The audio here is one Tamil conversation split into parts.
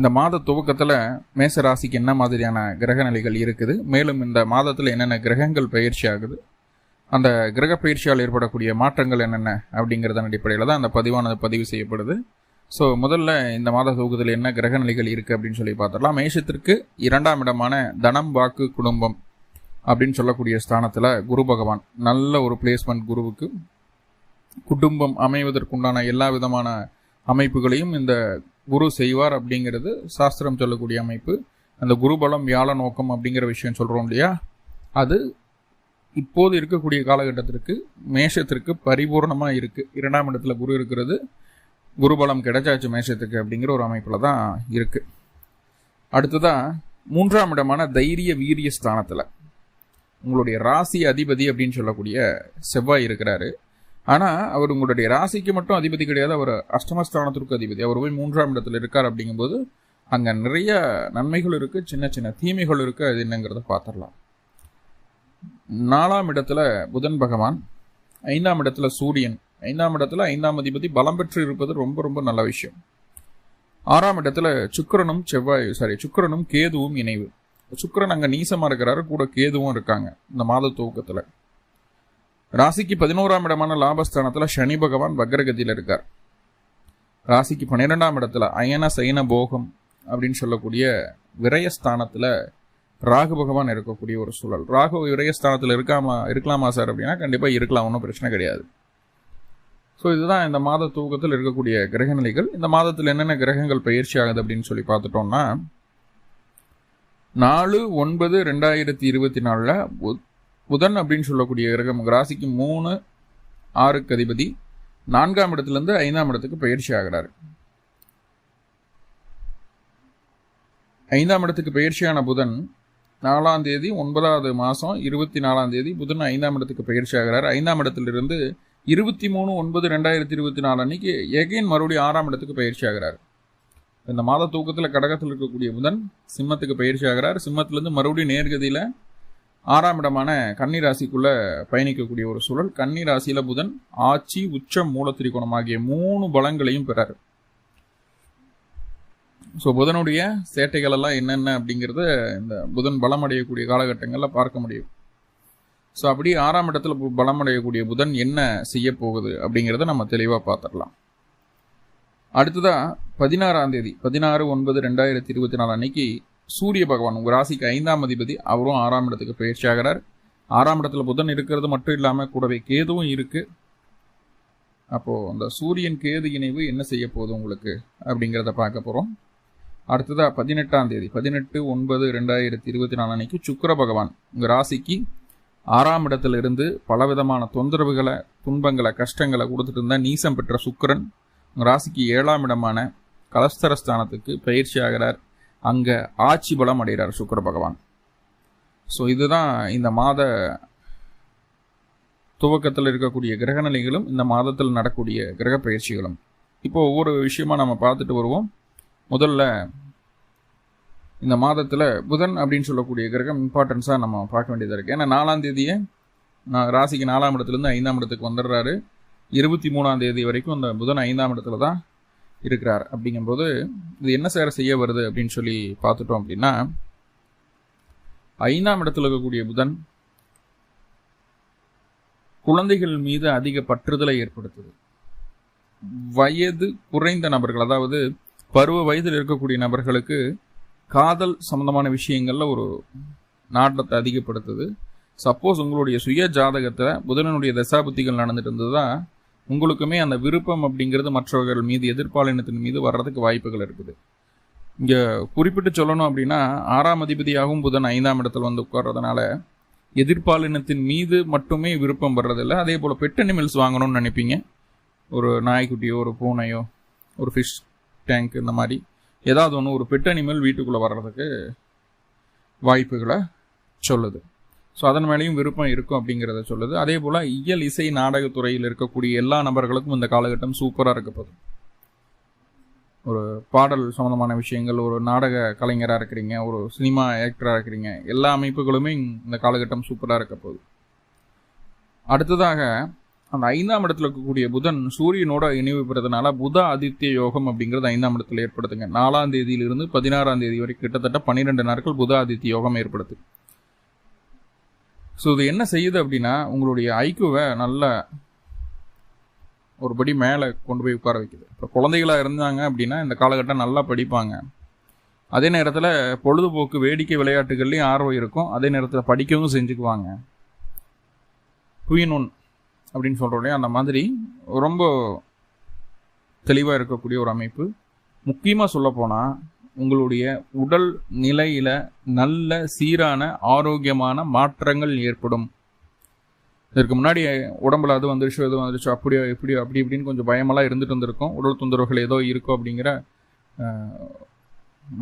இந்த மாத துவக்கத்தில் மேச ராசிக்கு என்ன மாதிரியான கிரக நிலைகள் இருக்குது? மேலும் இந்த மாதத்தில் என்னென்ன கிரகங்கள் பயிற்சி ஆகுது? அந்த கிரக பயிற்சியால் ஏற்படக்கூடிய மாற்றங்கள் என்னென்ன அப்படிங்கிறதன் அடிப்படையில் தான் அந்த பதிவானது பதிவு செய்யப்படுது. ஸோ முதல்ல இந்த மாத தொகுதியில் என்ன கிரக நிலைகள் இருக்குது அப்படின்னு சொல்லி பார்த்துடலாம். மேஷத்திற்கு இரண்டாம் இடமான தனம் வாக்கு குடும்பம் அப்படின்னு சொல்லக்கூடிய ஸ்தானத்தில் குரு பகவான். நல்ல ஒரு பிளேஸ்மெண்ட் குருவுக்கு. குடும்பம் அமைவதற்குண்டான எல்லா விதமான அமைப்புகளையும் இந்த குரு செய்வார் அப்படிங்கிறது சாஸ்திரம் சொல்லக்கூடிய அமைப்பு. அந்த குருபலம் வியாழ நோக்கம் அப்படிங்கிற விஷயம் சொல்கிறோம் இல்லையா? அது இப்போது இருக்கக்கூடிய காலகட்டத்திற்கு மேஷத்திற்கு பரிபூர்ணமாக இருக்குது இரண்டாம் இடத்துல குரு இருக்கிறது. குருபலம் கிடைச்சாச்சு மேஷத்துக்கு அப்படிங்கிற ஒரு அமைப்பில் தான் இருக்குது அடுத்ததாக மூன்றாம் இடமான தைரிய வீரிய ஸ்தானத்தில். உங்களுடைய ராசி அதிபதி அப்படின்னு சொல்லக்கூடிய செவ்வாய் இருக்கிறாரு. ஆனால் அவர் உங்களுடைய ராசிக்கு மட்டும் அதிபதி கிடையாது அவர் அஷ்டமஸ்தானத்திற்கு அதிபதி. அவர் போய் மூன்றாம் இடத்துல இருக்கார் அப்படிங்கும்போது அங்கே நிறைய நன்மைகள் இருக்குது சின்ன சின்ன தீமைகள் இருக்குது அது என்னங்கிறத பார்த்துடலாம். நாலாம் இடத்துல புதன் பகவான் ஐந்தாம் இடத்துல சூரியன் ஐந்தாம் இடத்துல ஐந்தாம் அதிபதி பலம் பெற்று இருப்பது ரொம்ப ரொம்ப நல்ல விஷயம். ஆறாம் இடத்துல சுக்கிரனும் செவ்வாய் சாரி சுக்கிரனும் கேதுவும் இணைவு. சுக்கரன் அங்கே நீசமாக இருக்கிறாரு கூட கேதுவும் இருக்காங்க இந்த மாத துவக்கத்தில். ராசிக்கு பதினோராம் இடமான லாபஸ்தானத்தில் சனி பகவான் வக்ரகதியில் இருக்கார். ராசிக்கு பன்னிரெண்டாம் இடத்துல அயன சைன போகம் அப்படின்னு சொல்லக்கூடிய விரயஸ்தானத்தில் ராகு பகவான் இருக்கக்கூடிய ஒரு சூழல். ராகு விரயஸ்தானத்தில் இருக்காமா இருக்கலாமா சார் அப்படின்னா கண்டிப்பாக இருக்கலாம் ஒன்றும் பிரச்சனை கிடையாது. ஸோ இதுதான் இந்த மாத தூக்கத்தில் இருக்கக்கூடிய கிரகநிலைகள். இந்த மாதத்தில் என்னென்ன கிரகங்கள் பயிற்சி ஆகுது அப்படின்னு சொல்லி பார்த்துட்டோம்னா நாலு ஒன்பது ரெண்டாயிரத்தி இருபத்தி நாலில் புதன் அப்படின்னு சொல்லக்கூடிய கிரகம் ராசிக்கு மூணு ஆறுக்கு அதிபதி. நான்காம் இடத்துலேருந்து ஐந்தாம் இடத்துக்கு பயிற்சி ஆகிறார். ஐந்தாம் இடத்துக்கு பயிற்சியான புதன் நாலாம் தேதி ஒன்பதாவது மாதம் இருபத்தி நாலாம் தேதி புதன் ஐந்தாம் இடத்துக்கு பயிற்சி ஆகிறார். ஐந்தாம் இடத்திலிருந்து இருபத்தி மூணு ஒன்பது ரெண்டாயிரத்தி இருபத்தி நாலு அன்னைக்கு எகைன் மறுபடியும் ஆறாம் இடத்துக்கு பயிற்சி ஆகிறார். இந்த மாத தூக்கத்தில் கடகத்தில் இருக்கக்கூடிய புதன் சிம்மத்துக்கு பயிற்சி ஆகிறார். சிம்மத்திலேருந்து மறுபடியும் நேர்கதியில் ஆறாம் இடமான கன்னி ராசிக்குள்ள பயணிக்கக்கூடிய ஒரு சூழல். கன்னி ராசியில புதன் ஆட்சி உச்சம் மூலத்திரிகோணம் ஆகிய மூணு பலங்களையும் பெறாரு. ஸோ புதனுடைய சேட்டைகள் எல்லாம் என்னென்ன அப்படிங்கிறத இந்த புதன் பலம் அடையக்கூடிய காலகட்டங்களில் பார்க்க முடியும். ஸோ அப்படி ஆறாம் இடத்துல பலம் அடையக்கூடிய புதன் என்ன செய்ய போகுது அப்படிங்கிறத நம்ம தெளிவாக பார்த்துடலாம் அடுத்ததாக பதினாறாம் தேதி பதினாறு ஒன்பது ரெண்டாயிரத்தி இருபத்தி நாலு அன்னைக்கு சூரிய பகவான் உங்கள் ராசிக்கு ஐந்தாம் அதிபதி அவரும் ஆறாம் இடத்துக்கு பயிற்சி ஆகிறார். ஆறாம் இடத்துல புதன் இருக்கிறது மட்டும் இல்லாமல் கூடவே கேதுவும் இருக்குது அப்போது அந்த சூரியன் கேது இணைவு என்ன செய்ய போகுது உங்களுக்கு அப்படிங்கிறத பார்க்க போகிறோம் அடுத்ததாக பதினெட்டாம் தேதி பதினெட்டு ஒன்பது ரெண்டாயிரத்தி இருபத்தி நாலு அன்னைக்கு சுக்கர பகவான் உங்கள் ராசிக்கு ஆறாம் இடத்துல இருந்து பலவிதமான தொந்தரவுகளை துன்பங்களை கஷ்டங்களை கொடுத்துட்டு இருந்தால் நீசம் பெற்ற சுக்கரன். உங்கள் ராசிக்கு ஏழாம் இடமான கலஸ்தரஸ்தானத்துக்கு பயிற்சி ஆகிறார். அங்கே ஆட்சி பலம் அடைகிறார் சுக்கர பகவான். ஸோ இதுதான் இந்த மாத துவக்கத்தில் இருக்கக்கூடிய கிரகநிலைகளும் இந்த மாதத்தில் நடக்கூடிய கிரக பயிற்சிகளும். இப்போ ஒவ்வொரு விஷயமா நம்ம பார்த்துட்டு வருவோம். முதல்ல இந்த மாதத்தில் புதன் அப்படின்னு சொல்லக்கூடிய கிரகம் இம்பார்ட்டன்ஸாக நம்ம பார்க்க வேண்டியதாக இருக்குது ஏன்னா நாலாம் தேதியே நான் ராசிக்கு நாலாம் இடத்துலேருந்து ஐந்தாம் இடத்துக்கு வந்துடுறாரு. இருபத்தி மூணாம் தேதி வரைக்கும் அந்த புதன் ஐந்தாம் இடத்துல தான் இருக்கிறார். அப்படிங்கும்போது இது என்ன சேர செய்ய வருது அப்படின்னு சொல்லி பார்த்துட்டோம் அப்படின்னா ஐந்தாம் இடத்துல இருக்கக்கூடிய புதன் குழந்தைகள் மீது அதிக பற்றுதலை ஏற்படுத்துது. வயது குறைந்த நபர்கள் அதாவது பருவ வயதில் இருக்கக்கூடிய நபர்களுக்கு காதல் சம்பந்தமான விஷயங்கள்ல ஒரு நாட்டத்தை அதிகப்படுத்துது. சப்போஸ் உங்களுடைய சுய ஜாதகத்தில் புதனனுடைய தசாபுத்திகள் நடந்துட்டு இருந்ததுதான் உங்களுக்குமே அந்த விருப்பம் அப்படிங்கிறது மற்றவர்கள் மீது எதிர்பாலினத்தின் மீது வர்றதுக்கு வாய்ப்புகள் இருக்குது. இங்கே குறிப்பிட்டு சொல்லணும் அப்படின்னா ஆறாம் அதிபதியாகவும் புதன் ஐந்தாம் இடத்துல வந்து உட்கார்றதுனால எதிர்பாலினத்தின் மீது மட்டுமே விருப்பம் வர்றதில்ல. அதே போல் பெட் அனிமல்ஸ் வாங்கணும்னு நினைப்பீங்க. ஒரு நாய்க்குட்டியோ ஒரு பூனையோ ஒரு ஃபிஷ் டேங்க் இந்த மாதிரி ஏதாவது ஒன்று ஒரு பெட் அனிமல் வீட்டுக்குள்ளே வர்றதுக்கு வாய்ப்புகளை சொல்லுது. ஸோ அதன் மேலேயும் விருப்பம் இருக்கும் அப்படிங்கிறத சொல்லுது. அதே போல் இயல் இசை நாடகத்துறையில் இருக்கக்கூடிய எல்லா நபர்களுக்கும் இந்த காலகட்டம் சூப்பராக இருக்க போகுது. ஒரு பாடல் சம்மந்தமான விஷயங்கள் ஒரு நாடக கலைஞராக இருக்கிறீங்க ஒரு சினிமா ஆக்டராக இருக்கிறீங்க எல்லா அமைப்புகளுமே இந்த காலகட்டம் சூப்பராக இருக்க போகுது. அடுத்ததாக அந்த ஐந்தாம் இடத்துல இருக்கக்கூடிய புதன் சூரியனோட இணைவு பெறதுனால புத ஆதித்ய யோகம் அப்படிங்கிறது ஐந்தாம் இடத்துல ஏற்படுத்துங்க நாலாம் தேதியிலிருந்து பதினாறாம் தேதி வரை கிட்டத்தட்ட பன்னிரெண்டு நாட்கள் புத ஆதித்ய யோகம் ஏற்படுத்து ஸோ இது என்ன செய்யுது அப்படின்னா உங்களுடைய ஐக்குவை நல்ல ஒரு படி மேலே கொண்டு போய் உட்கார வைக்குது. இப்போ குழந்தைகளாக இருந்தாங்க அப்படின்னா இந்த காலகட்டம் நல்லா படிப்பாங்க. அதே நேரத்தில் பொழுதுபோக்கு வேடிக்கை விளையாட்டுகள்லையும் ஆர்வம் இருக்கும். அதே நேரத்தில் படிக்கவும் செஞ்சுக்குவாங்க. குயின் ஒன் அப்படின்னு சொல்கிறோம் இல்லையா? அந்த மாதிரி ரொம்ப தெளிவாக இருக்கக்கூடிய ஒரு அமைப்பு. முக்கியமாக சொல்லப்போனால் உங்களுடைய உடல் நிலையில் நல்ல சீரான ஆரோக்கியமான மாற்றங்கள் ஏற்படும். இதற்கு முன்னாடி உடம்புல அது வந்துருச்சோ எது வந்துருச்சோ அப்படியோ எப்படியோ அப்படி இப்படின்னு கொஞ்சம் பயமெல்லாம் இருந்துட்டு வந்திருக்கும். உடல் தொந்தரவுகள் ஏதோ இருக்கோ அப்படிங்கிற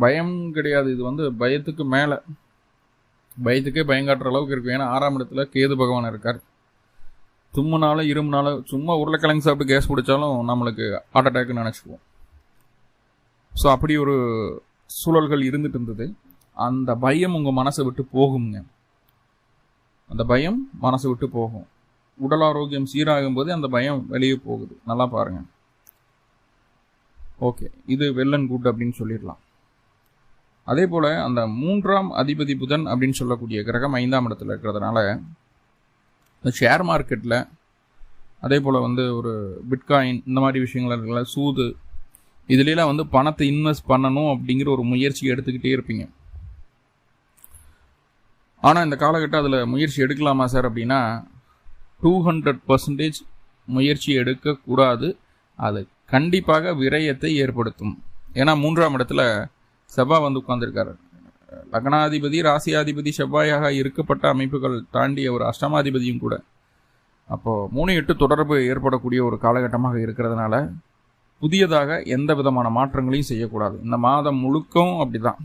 பயம் கிடையாது. இது வந்து பயத்துக்கு மேலே. பயத்துக்கே பயங்காட்டுற அளவுக்கு இருக்கும். ஏன்னா ஆறாம் இடத்துல கேது பகவான் இருக்கார். தும்முனாலும் இருமுனாலும் சும்மா உருளைக்கிழங்கு சாப்பிட்டு கேஸ் பிடிச்சாலும் நம்மளுக்கு ஹார்ட் அட்டாக்னு நினச்சிக்குவோம். ஸோ அப்படி ஒரு சூழல்கள் இருந்துட்டு இருந்தது. அந்த பயம் உங்கள் மனசை விட்டு போகுங்க அந்த பயம் மனசை விட்டு போகும். உடல் ஆரோக்கியம் சீராகும் போது அந்த பயம் வெளியே போகுது. நல்லா பாருங்க. ஓகே இது வெள்ளன் குட் அப்படின்னு சொல்லிடலாம். அதே போல் அந்த மூன்றாம் அதிபதி புதன் அப்படின்னு சொல்லக்கூடிய கிரகம் ஐந்தாம் இடத்துல இருக்கிறதுனால இந்த ஷேர் மார்க்கெட்டில் அதே போல் வந்து ஒரு பிட்காயின் இந்த மாதிரி விஷயங்கள் இருக்குல்ல சூது இதுலலாம் வந்து பணத்தை இன்வெஸ்ட் பண்ணணும் அப்படிங்கிற ஒரு முயற்சி எடுத்துக்கிட்டே இருப்பீங்க. ஆனால் இந்த காலகட்டம் அதில் முயற்சி எடுக்கலாமா சார் அப்படின்னா டூ ஹண்ட்ரட் பர்சன்டேஜ் முயற்சி எடுக்கக்கூடாது. அது கண்டிப்பாக விரயத்தை ஏற்படுத்தும். ஏன்னா மூன்றாம் இடத்துல செவ்வாய் வந்து உட்காந்துருக்காரு லக்னாதிபதி ராசியாதிபதி செவ்வாயாக இருக்கப்பட்ட அமைப்புகள் தாண்டிய ஒரு அஷ்டமாதிபதியும் கூட. அப்போது மூணு எட்டு தொடர்பு ஏற்படக்கூடிய ஒரு காலகட்டமாக இருக்கிறதுனால புதியதாக எந்த விதமான மாற்றங்களையும் செய்யக்கூடாது. இந்த மாதம் முழுக்கவும் அப்படி தான்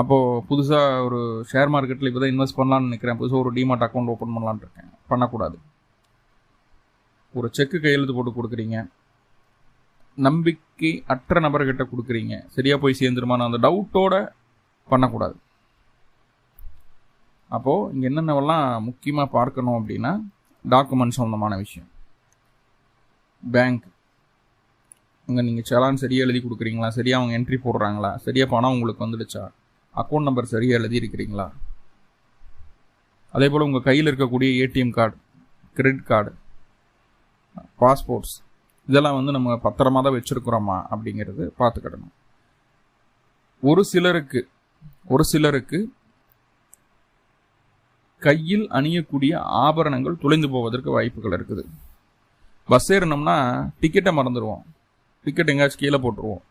அப்போது புதுசாக ஒரு ஷேர் மார்க்கெட்டில் இப்போ தான் இன்வெஸ்ட் பண்ணலான்னு நினைக்கிறேன். புதுசாக ஒரு டிமார்ட் அக்கௌண்ட் ஓப்பன் பண்ணலான்னு இருக்கேன். பண்ணக்கூடாது. ஒரு செக்கு கையெழுத்து போட்டு கொடுக்குறீங்க. நம்பிக்கை அற்ற நபர்கிட்ட கொடுக்குறீங்க. சரியாக போய் சேர்ந்துருமான அந்த டவுட்டோட பண்ணக்கூடாது. அப்போது இங்கே என்னென்னவெல்லாம் முக்கியமாக பார்க்கணும் அப்படின்னா டாக்குமெண்ட் சம்மந்தமான விஷயம். பேங்க் அங்கே நீங்கள் செலான் சரியாக எழுதி கொடுக்குறீங்களா? சரியாக அவங்க என்ட்ரி போடுறாங்களா? சரியாக பணம் உங்களுக்கு வந்துடுச்சா? அக்கௌண்ட் நம்பர் சரியாக எழுதி இருக்கிறீங்களா? அதே போல் உங்கள் கையில் இருக்கக்கூடிய ATM card credit card passports இதெல்லாம் வந்து நம்ம பத்திரமா தான் வச்சுருக்குறோமா? அப்படிங்கிறது பார்த்துக்கிடணும். ஒரு சிலருக்கு ஒரு சிலருக்கு கையில் அணியக்கூடிய ஆபரணங்கள் துளைந்து போவதற்கு வாய்ப்புகள் இருக்குது. பஸ் ஏறினோம்னா டிக்கெட்டை மறந்துடுவோம். டிக்கெட் எங்கேயாச்சும் கீழே போட்டுருவோம்.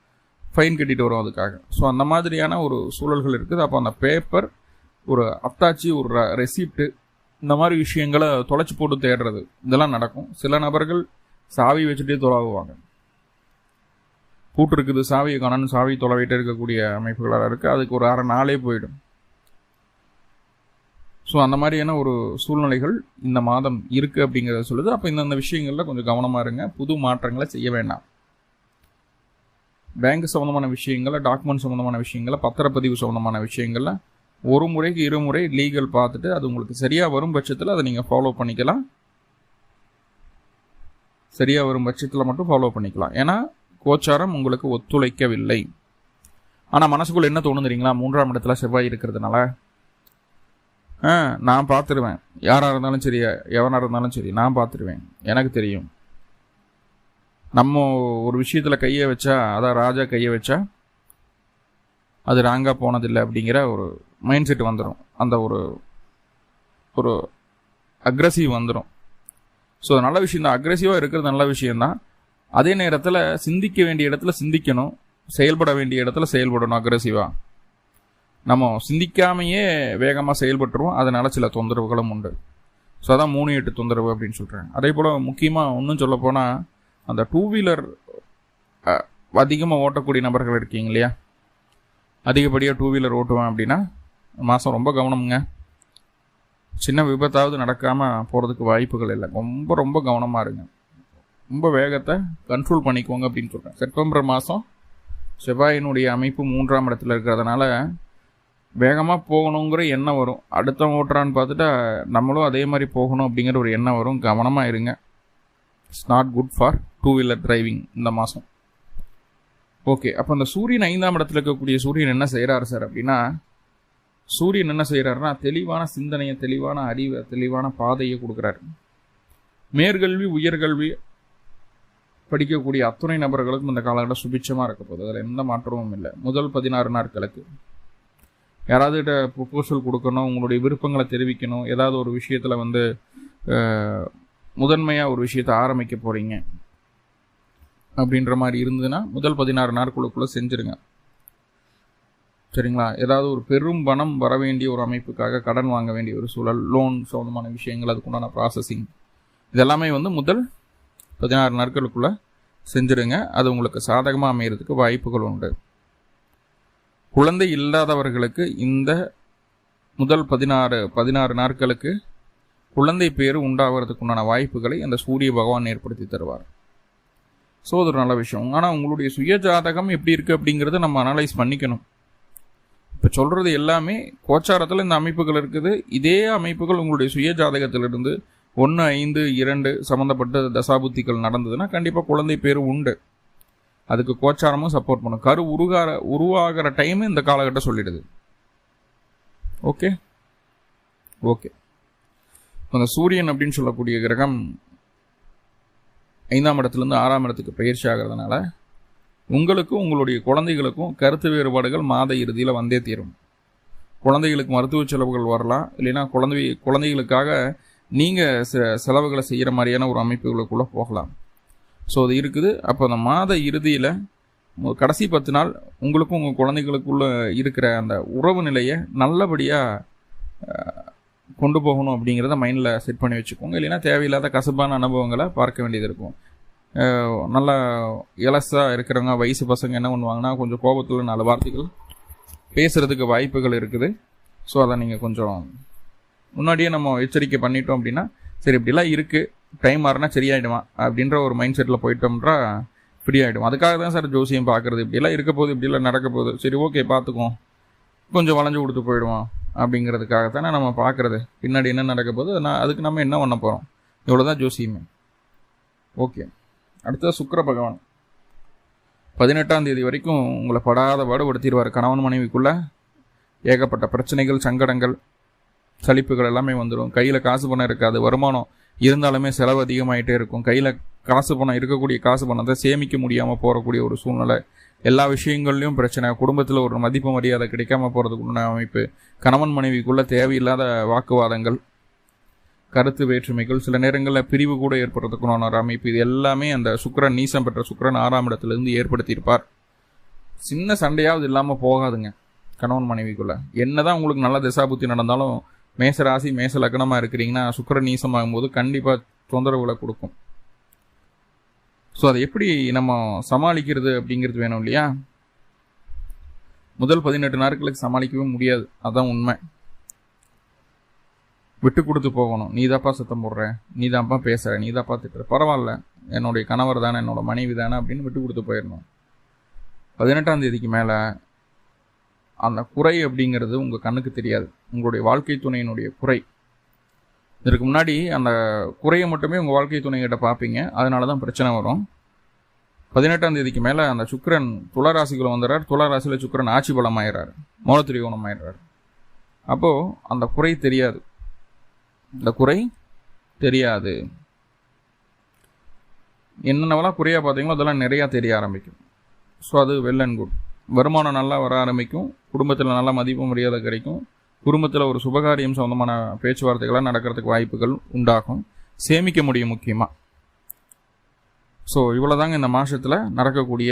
ஃபைன் கட்டிட்டு வரும் அதுக்காக. ஸோ அந்த மாதிரியான ஒரு சூழல்கள் இருக்குது. அப்போ அந்த பேப்பர் ஒரு அத்தாச்சி ஒரு ரெசிப்ட்டு இந்த மாதிரி விஷயங்களை தொலைச்சி போட்டு தேடுறது. இதெல்லாம் நடக்கும். சில நபர்கள் சாவி வச்சுட்டே தொலாவுவாங்க. பூட்டு இருக்குது சாவியை காணணும் சாவி தொலைவிட்டு இருக்கக்கூடிய அமைப்புகளாக இருக்குது அதுக்கு ஒரு அரை நாளே போயிடும். ஸோ அந்த மாதிரியான ஒரு சூழ்நிலைகள் இந்த மாதம் இருக்குது அப்படிங்கிறத சொல்லுது. அப்போ இந்தந்த விஷயங்களில் கொஞ்சம் கவனமாக இருங்க. புது மாற்றங்களை செய்ய வேண்டாம். பேங்க் சம்மந்தமான விஷயங்களை டாக்குமெண்ட் சம்மந்தமான விஷயங்களை பத்திரப்பதிவு சம்மந்தமான விஷயங்களில் ஒரு முறைக்கு இருமுறை லீகல் பார்த்துட்டு அது உங்களுக்கு சரியாக வரும் பட்சத்தில் அதை நீங்கள் ஃபாலோ பண்ணிக்கலாம். சரியாக வரும் பட்சத்தில் மட்டும் ஃபாலோ பண்ணிக்கலாம். ஏன்னா கோச்சாரம் உங்களுக்கு ஒத்துழைக்கவில்லை. ஆனால் மனசுக்குள்ள என்ன தோணும் தெரியுங்களா மூன்றாம் இடத்துல செவ்வாய் இருக்கிறதுனால. ஆ நான் பார்த்துருவேன். யாராக இருந்தாலும் சரி எவனாக இருந்தாலும் சரி நான் பார்த்துருவேன். எனக்கு தெரியும். நம்ம ஒரு விஷயத்தில் கையை வச்சா அதான் ராஜா கையை வச்சா அது ராங்காக போனதில்லை அப்படிங்கிற ஒரு மைண்ட் செட் வந்துடும் அந்த ஒரு ஒரு அக்ரஸிவ் வந்துடும் ஸோ நல்ல விஷயம் தான். அக்ரெசிவாக இருக்கிறது நல்ல விஷயந்தான் அதே நேரத்தில் சிந்திக்க வேண்டிய இடத்துல சிந்திக்கணும். செயல்பட வேண்டிய இடத்துல செயல்படணும் அக்ரஸிவாக நம்ம சிந்திக்காமையே வேகமாக செயல்பட்டுருவோம். அதனால் சில தொந்தரவுகளும் உண்டு. ஸோ அதான் மூணு எட்டு தொந்தரவு அப்படின்னு சொல்கிறேன் அதே போல் முக்கியமாக இன்னும் சொல்லப்போனால் அந்த டூ வீலர் அதிகமாக ஓட்டக்கூடிய நபர்கள் இருக்கீங்க இல்லையா? அதிகப்படியாக டூ வீலர் ஓட்டுவேன் அப்படின்னா மாதம் ரொம்ப கவனமுங்க. சின்ன விபத்தாவது நடக்காமல் போகிறதுக்கு வாய்ப்புகள் இல்லை. ரொம்ப ரொம்ப கவனமாக இருங்க. ரொம்ப வேகத்தை கண்ட்ரோல் பண்ணிக்கோங்க அப்படின்னு சொல்கிறேன் செப்டம்பர் மாதம் செவ்வாயினுடைய அமைப்பு மூன்றாம் இடத்துல இருக்கிறதுனால வேகமாக போகணுங்கிற எண்ணம் வரும். அடுத்தவன் ஓட்டுறான்னு பார்த்துட்டா நம்மளும் அதே மாதிரி போகணும் அப்படிங்கிற ஒரு எண்ணம் வரும். கவனமாக இருங்க. It's not good for two wheeler driving இந்த மாதம் ஓகே அப்போ அந்த சூரியன் ஐந்தாம் இடத்துல இருக்கக்கூடிய சூரியன் என்ன செய்கிறாரு சார் அப்படின்னா சூரியன் என்ன செய்கிறாருன்னா தெளிவான சிந்தனையை தெளிவான அறிவை தெளிவான பாதையை கொடுக்குறாரு. மேற்கல்வி உயர்கல்வி படிக்கக்கூடிய அத்துணை நபர்களுக்கும் இந்த காலகட்டம் சுபிட்சமாக இருக்க போகுது. அதில் எந்த மாற்றமும் இல்லை. முதல் பதினாறு நாட்களுக்கு. யாராவது ப்ரொப்போசல் கொடுக்கணும் உங்களுடைய விருப்பங்களை தெரிவிக்கணும் ஏதாவது ஒரு விஷயத்தில் வந்து முதன்மையாக ஒரு விஷயத்தை ஆரம்பிக்க போகிறீங்க அப்படின்ற மாதிரி இருந்ததுன்னா முதல் பதினாறு நாட்களுக்குள்ளே செஞ்சுருங்க. சரிங்களா? ஏதாவது ஒரு பெரும் பணம் வர வேண்டிய ஒரு அமைப்புக்காக கடன் வாங்க வேண்டிய ஒரு சூழல் லோன் சம்மந்தமான விஷயங்கள் அதுக்குண்டான ப்ராசஸிங் இதெல்லாமே வந்து முதல் பதினாறு நாட்களுக்குள்ளே செஞ்சுருங்க. அது உங்களுக்கு சாதகமாக அமைகிறதுக்கு வாய்ப்புகள் உண்டு. குழந்தை இல்லாதவர்களுக்கு இந்த முதல் பதினாறு பதினாறு நாட்களுக்கு குழந்தை பேர் உண்டாகிறதுக்கு உண்டான வாய்ப்புகளை அந்த சூரிய பகவான் ஏற்படுத்தி தருவார். ஸோ அது ஒரு நல்ல விஷயம். ஆனால் உங்களுடைய சுய ஜாதகம் எப்படி இருக்குது அப்படிங்கிறத நம்ம அனலைஸ் பண்ணிக்கணும். இப்போ சொல்கிறது எல்லாமே கோச்சாரத்தில் இந்த அமைப்புகள் இருக்குது. இதே அமைப்புகள் உங்களுடைய சுய ஜாதகத்திலிருந்து ஒன்று ஐந்து இரண்டு சம்மந்தப்பட்ட தசாபுத்திகள் நடந்ததுன்னா கண்டிப்பாக குழந்தை பேர் உண்டு. அதுக்கு கோச்சாரமும் சப்போர்ட் பண்ணும். கரு உருகார உருவாகிற டைம் இந்த காலகட்டம் சொல்லிடுது. ஓகே ஓகே அந்த சூரியன் அப்படின்னு சொல்லக்கூடிய கிரகம் ஐந்தாம் இடத்துலேருந்து ஆறாம் இடத்துக்கு பயிற்சி ஆகிறதுனால உங்களுக்கும் உங்களுடைய குழந்தைகளுக்கும் கருத்து வேறுபாடுகள் மாத இறுதியில் வந்தே தீரும். குழந்தைகளுக்கு மருத்துவ செலவுகள் வரலாம். இல்லைன்னா குழந்தை குழந்தைகளுக்காக நீங்கள் செலவுகளை செய்கிற மாதிரியான ஒரு அமைப்புகளுக்குள்ளே போகலாம். ஸோ அது இருக்குது. அப்போ அந்த மாத இறுதியில் கடைசி பத்து நாள் உங்களுக்கும் உங்கள் குழந்தைகளுக்குள்ளே இருக்கிற அந்த உறவு நிலையை நல்லபடியாக கொண்டு போகணும் அப்படிங்கிறத மைண்டில் செட் பண்ணி வச்சுக்கோங்க. இல்லைன்னா தேவையில்லாத கசப்பான அனுபவங்களை பார்க்க வேண்டியது இருக்கும். நல்லா இலசாக இருக்கிறவங்க வயசு பசங்க என்ன பண்ணுவாங்கன்னா கொஞ்சம் கோபத்தில் நாலு வார்த்தைகள் பேசுகிறதுக்கு வாய்ப்புகள் இருக்குது. ஸோ அதை நீங்கள் கொஞ்சம் முன்னாடியே நம்ம எச்சரிக்கை பண்ணிட்டோம் அப்படின்னா சரி இப்படிலாம் இருக்குது டைம் மாறினா சரியாயிடுமா? அப்படின்ற ஒரு மைண்ட் செட்டில் போயிட்டோம்ன்றா ஃப்ரீ ஆகிடும் அதுக்காக தான் சார் ஜோசியம் பார்க்குறது. இப்படிலாம் இருக்க போகுது இப்படிலாம் நடக்க போகுது. சரி ஓகே பார்த்துக்குவோம். கொஞ்சம் வளைஞ்சு கொடுத்து போயிடுவான் அப்படிங்கிறதுக்காக தானே நம்ம பார்க்குறது. பின்னாடி என்ன நடக்க போகுது நான் அதுக்கு நம்ம என்ன பண்ண போகிறோம் இவ்வளோ தான் ஜோசியமே. ஓகே. அடுத்தது சுக்கர பகவான். பதினெட்டாம் தேதி வரைக்கும் உங்களை படாத பாடுபடுத்திடுவார். கணவன் மனைவிக்குள்ளே ஏகப்பட்ட பிரச்சனைகள் சங்கடங்கள் சலிப்புகள் எல்லாமே வந்துடும். கையில் காசு பணம் இருக்காது. வருமானம் இருந்தாலுமே செலவு அதிகமாயிட்டே இருக்கும். கையில் காசு பணம் இருக்கக்கூடிய காசு பணத்தை சேமிக்க முடியாமல் போகக்கூடிய ஒரு சூழ்நிலை எல்லா விஷயங்கள்லையும் பிரச்சனை. குடும்பத்தில் ஒரு மதிப்பு மரியாதை கிடைக்காம போகிறதுக்குள்ள அமைப்பு. கணவன் மனைவிக்குள்ள தேவையில்லாத வாக்குவாதங்கள் கருத்து வேற்றுமைகள் சில நேரங்களில் பிரிவு கூட ஏற்படுறதுக்குன்னு ஒரு அமைப்பு. இது எல்லாமே அந்த சுக்கரன் நீசம் பெற்ற சுக்கரன் ஆறாம் இடத்துலேருந்து ஏற்படுத்தியிருப்பார். சின்ன சண்டையாவது இல்லாமல் போகாதுங்க கணவன் மனைவிக்குள்ள. என்னதான் உங்களுக்கு நல்ல திசாபுத்தி நடந்தாலும் மேச ராசி மேச லக்னமாக இருக்கிறீங்கன்னா சுக்கர நீசமாகும் போது கண்டிப்பாக தொந்தரவுகளை கொடுக்கும். ஸோ அதை எப்படி நம்ம சமாளிக்கிறது அப்படிங்கிறது வேணும் இல்லையா? முதல் பதினெட்டு நாட்களுக்கு சமாளிக்கவே முடியாது. அதான் உண்மை. விட்டு கொடுத்து போகணும். நீ தாப்பா சத்தம் போடுற? நீ தாப்பா பேசுகிற நீ தாப்பா திட்டுற? பரவாயில்ல. என்னுடைய கணவர் தானே என்னோட மனைவி தானே அப்படின்னு விட்டு கொடுத்து போயிடணும். பதினெட்டாம் தேதிக்கு மேலே அந்த குறை அப்படிங்கிறது உங்கள் கண்ணுக்கு தெரியாது. உங்களுடைய வாழ்க்கை துணையினுடைய குறை. இதற்கு முன்னாடி அந்த குறையை மட்டுமே உங்கள் வாழ்க்கை துணைகிட்ட பார்ப்பீங்க. அதனால தான் பிரச்சனை வரும். பதினெட்டாம் தேதிக்கு மேலே அந்த சுக்கரன் துளராசிக்குள்ள வந்துடுறார் துளராசியில் சுக்கரன் ஆட்சி பலம் ஆயிடுறார் மௌனத்திரிகோணம் ஆயிடுறாரு அப்போது அந்த குறை தெரியாது. இந்த குறை தெரியாது. என்னென்னவெல்லாம் குறையாக பார்த்தீங்களோ அதெல்லாம் நிறையா தெரிய ஆரம்பிக்கும். ஸோ அது வெல் அண்ட் குட் வருமானம் நல்லா வர ஆரம்பிக்கும். குடும்பத்தில் நல்ல மதிப்பு மரியாதை கிடைக்கும். குடும்பத்தில் ஒரு சுபகாரியம் சொந்தமான பேச்சுவார்த்தைகளாக நடக்கிறதுக்கு வாய்ப்புகள் உண்டாகும். சேமிக்க முடியும் முக்கியமாக ஸோ இவ்வளோ தாங்க இந்த மாதத்தில் நடக்கக்கூடிய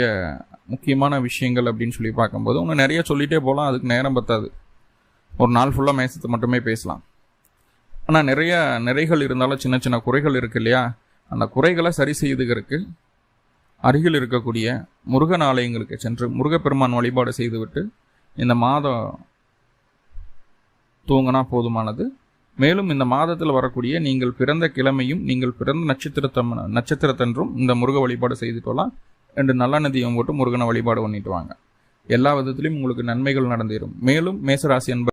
முக்கியமான விஷயங்கள் அப்படின்னு சொல்லி பார்க்கும்போது ஒன்று நிறைய சொல்லிகிட்டே போகலாம் அதுக்கு நேரம் பத்தாது. ஒரு நாள் ஃபுல்லாக மேசத்தை மட்டுமே பேசலாம். ஆனால் நிறைய நிறைகள் இருந்தாலும் சின்ன சின்ன குறைகள் இருக்கு இல்லையா? அந்த குறைகளை சரி செய்துகிறதுக்கு அருகில் இருக்கக்கூடிய முருகன் ஆலயங்களுக்கு சென்று முருகப்பெருமான் வழிபாடு செய்துவிட்டு இந்த மாதம் தூங்கினா போதுமானது. மேலும் இந்த மாதத்தில் வரக்கூடிய நீங்கள் பிறந்த கிழமையும் நீங்கள் பிறந்த நட்சத்திரத்தம் நட்சத்திரத்தன்றும் இந்த முருக வழிபாடு செய்துட்டு வரலாம் ரெண்டு நல்ல நதியும் போட்டு முருகனை வழிபாடு பண்ணிட்டு வாங்க. எல்லா விதத்திலையும் உங்களுக்கு நன்மைகள் நடந்தேறும். மேலும் மேசராசி என்பது